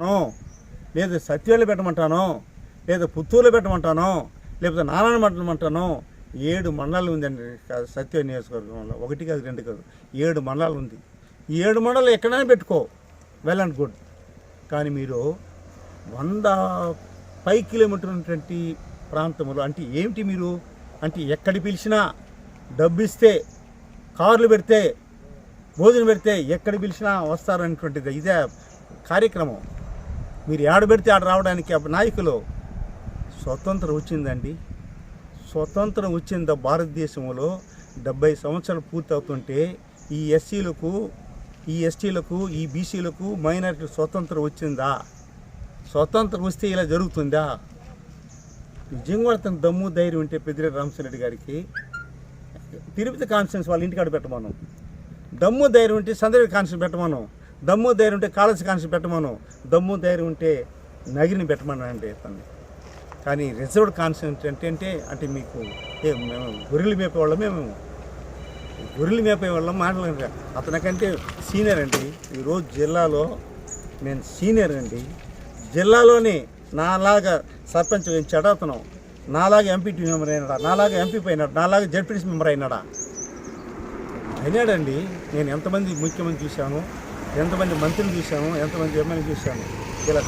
పెట్టమంటాను? లేదా సత్యాలు పెట్టమంటాను? లేదా పుత్తూరులో పెట్టమంటాను? లేకపోతే నారాయణ పెట్టమంటాను ఏడు మండలాలు ఉందండి సత్య నియోజకవర్గంలో. ఒకటి కాదు రెండు కాదు. ఏడు మండలాలు ఉంది. ఈ ఏడు మండలాలు ఎక్కడైనా పెట్టుకో. Well and good. కానీ మీరు వంద పై కిలోమీటర్ ఉన్నటువంటి ప్రాంతంలో అంటే ఏమిటి మీరు? అంటే ఎక్కడి పిలిచినా డబ్బు ఇస్తే కార్లు పెడితే భోజనం పెడితే ఎక్కడ పిలిచినా వస్తారనేటువంటిది ఇదే కార్యక్రమం. మీరు ఆడ పెడితే ఆడ రావడానికి నాయకులు స్వతంత్రం వచ్చిందండి. స్వతంత్రం వచ్చింది భారతదేశంలో డెబ్బై సంవత్సరాలు పూర్తి అవుతుంటే ఈ ఎస్సీలకు ఈ ఎస్టీలకు ఈ బీసీలకు మైనారిటీ స్వతంత్రం వచ్చిందా? స్వతంత్రం వస్తే ఇలా జరుగుతుందా? నిజంగా తన దమ్ము ధైర్యం ఉంటే పెద్దిరెడ్డి రామచంద్రెడ్డి గారికి తిరుపతి కాన్ఫరెన్స్ వాళ్ళ ఇంటికాడ పెట్టమను. దమ్ము ధైర్యం ఉంటే సందర్భ కాన్ఫరెన్స్ పెట్టమను. దమ్ము ధైర్యం ఉంటే కాలేజ్ కాన్ఫరెన్స్ పెట్టమను. దమ్ము ధైర్యం ఉంటే నగిరిని పెట్టమని అంటే అతన్ని కానీ రిజర్వ్డ్ కాన్ఫరెన్స్ అంటే అంటే అంటే మీకు ఏ మేము గొర్రెలు మేపేవాళ్ళమే మేము. గొర్రెలు మేపేవాళ్ళం మాట్లాడండి అతనికంటే సీనియర్ అండి. ఈరోజు జిల్లాలో నేను సీనియర్ అండి. జిల్లాలోని నాలాగా సర్పంచ్ చెడ అతను నాలాగా ఎంపీటీ మెంబర్ అయినాడా? నాలాగా ఎంపీ అయినాడు నాలాగా జడ్పీటీసీ మెంబర్ అయినాడా? అయినాడండి. నేను ఎంతమంది ముఖ్యమంత్రి చూశాను. ఎంతమంది మంత్రిని చూశాను ఎంతమంది ఎమ్మెల్యే చూశాను ఇలా